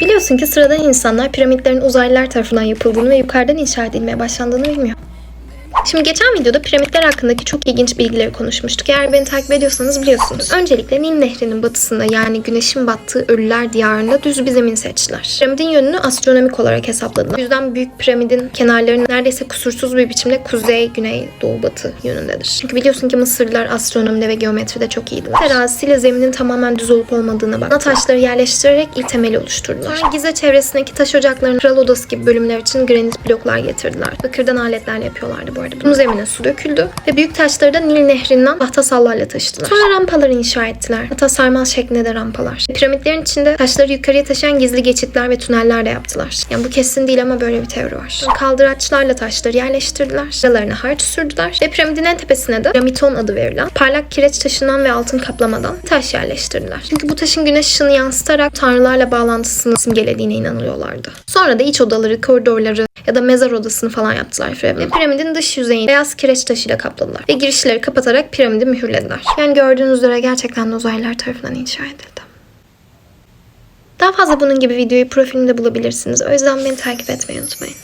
Biliyorsun ki sıradan insanlar piramitlerin uzaylılar tarafından yapıldığını ve yukarıdan inşa edilmeye başlandığını bilmiyor. Şimdi geçen videoda piramitler hakkındaki çok ilginç bilgileri konuşmuştuk. Eğer beni takip ediyorsanız biliyorsunuz. Öncelikle Nil Nehri'nin batısında yani güneşin battığı Ölüler Diyarı'nda düz bir zemin seçtiler. Piramidin yönünü astronomik olarak hesapladılar. Bu yüzden büyük piramidin kenarları neredeyse kusursuz bir biçimde kuzey, güney, doğu, batı yönündedir. Çünkü biliyorsun ki Mısırlılar astronomide ve geometride çok iyiydiler. Terazisiyle zeminin tamamen düz olup olmadığına bak. Taşları yerleştirerek ilk temeli oluşturdular. Sonra Gize çevresindeki taş ocaklarının kral odası gibi bölümler için granit bloklar getirdiler. Bakırdan aletlerle yapıyorlardı bu arada. Bunun zemine su döküldü ve büyük taşları da Nil nehrinden tahtasallarla taşıdılar. Sonra rampalar inşa ettiler. Hatta sarmal şeklinde de rampalar. Piramitlerin içinde taşları yukarıya taşıyan gizli geçitler ve tüneller de yaptılar. Yani bu kesin değil ama böyle bir teori var. Kaldıraçlarla taşları yerleştirdiler. Aralarına harç sürdüler ve piramidin en tepesine de piramiton adı verilen parlak kireç taşından ve altın kaplamadan taş yerleştirdiler. Çünkü bu taşın güneş ışığını yansıtarak tanrılarla bağlantısını simgelediğine inanılıyorlardı. Sonra da iç odaları, koridorları ya da mezar odasını falan yaptılar. Ve piramidin dış yüzeyini beyaz kireç taşıyla kapladılar. Ve girişleri kapatarak piramidi mühürlediler. Yani gördüğünüz üzere gerçekten de uzaylılar tarafından inşa edildi. Daha fazla bunun gibi videoyu profilimde bulabilirsiniz. O yüzden beni takip etmeyi unutmayın.